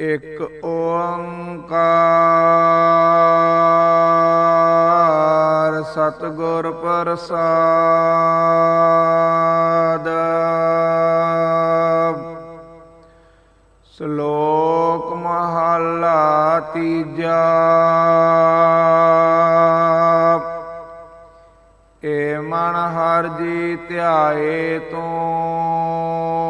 ਇਕ ਓੰਕਾਰ ਸਤਗੁਰ ਪ੍ਰਸਾਦ। ਸ਼ਲੋਕ ਮਹਲਾ ਤੀਜਾ। ਏ ਮਨ ਹਰ ਜੀ ਧਿਆਏ ਤੂੰ।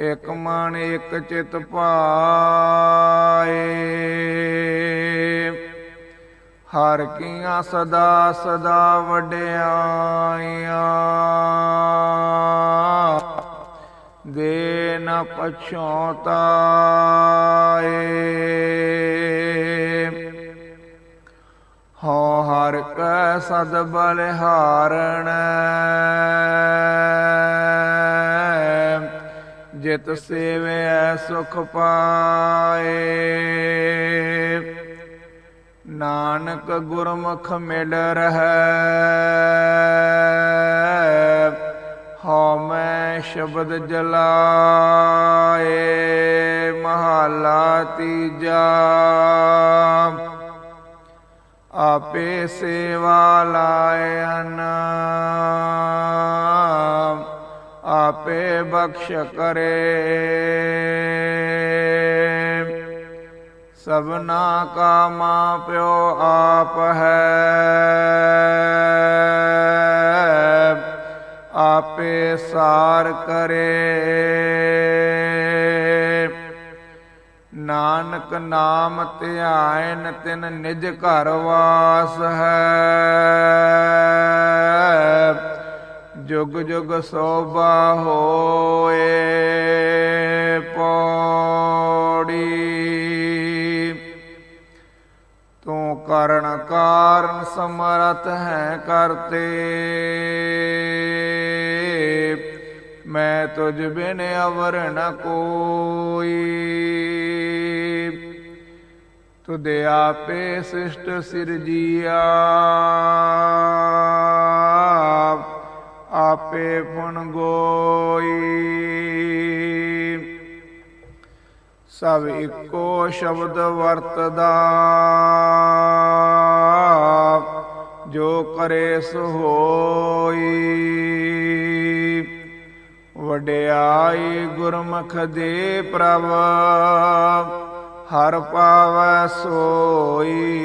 ਇਕ ਮਨ ਇਕ ਚਿਤ ਪਾਏ। ਹਰ ਕੀਆਂ ਸਦਾ ਸਦਾ ਵਡਿਆਈਆਂ ਦੇ ਨ ਪਛੋਤਾਏ ਹਉ ਹਰ ਕੈ ਸਦ ਬਲਿਹਾਰਣ। ਜਿਤ ਸੇਵੈ ਸੁਖ ਪਾਏ। ਨਾਨਕ ਗੁਰਮੁਖ ਮਿਲ ਰਹੈ ਹਉ ਮੈਂ ਸ਼ਬਦ ਜਲਾਏ, ਮਹਲਾ ਤੀਜਾ। ਆਪੇ ਸੇਵਾ ਲਾਇਨ ਬਖਸ਼ ਕਰੇ। ਸਭਨਾ ਕਾ ਮਾਂ ਪਿਓ ਆਪ ਹੈ। ਆਪੇ ਸਾਰ ਕਰੇ। ਨਾਨਕ ਨਾਮ ਧਿਆਇਨ ਤਿਨ ਨਿਜ ਘਰ ਵਾਸ ਹੈ। ਜੁਗ ਜੁਗ ਸੋਭਾ ਹੋਏ ਪੌੜੀ। ਤੂੰ ਕਰਨ ਕਾਰਨ ਸਮਰਥ ਹੈ ਕਰਤੇ। ਮੈਂ ਤੁਝ ਬਿਨ ਅਵਰ ਨ ਕੋਈ। ਤੁਧ ਆਪੇ ਸਿਸ਼ਟ ਸਿਰਜੀਆ। ਆਪੇ ਪੁਨ ਗੋਈ। ਸਭ ਇੱਕੋ ਸ਼ਬਦ ਵਰਤਦਾ। ਜੋ ਕਰੇ ਸੋ ਹੋਈ। ਵਡਿਆਈ ਗੁਰਮੁਖ ਦੇ ਪ੍ਰਭ, ਹਰ ਪਾਵੈ ਸੋਈ।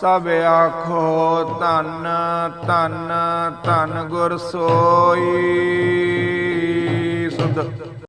ਸਭ ਆਖੋ ਧੰਨ ਧੰਨ ਧੰਨ ਗੁਰ ਸੋਈ। ਸੁਧ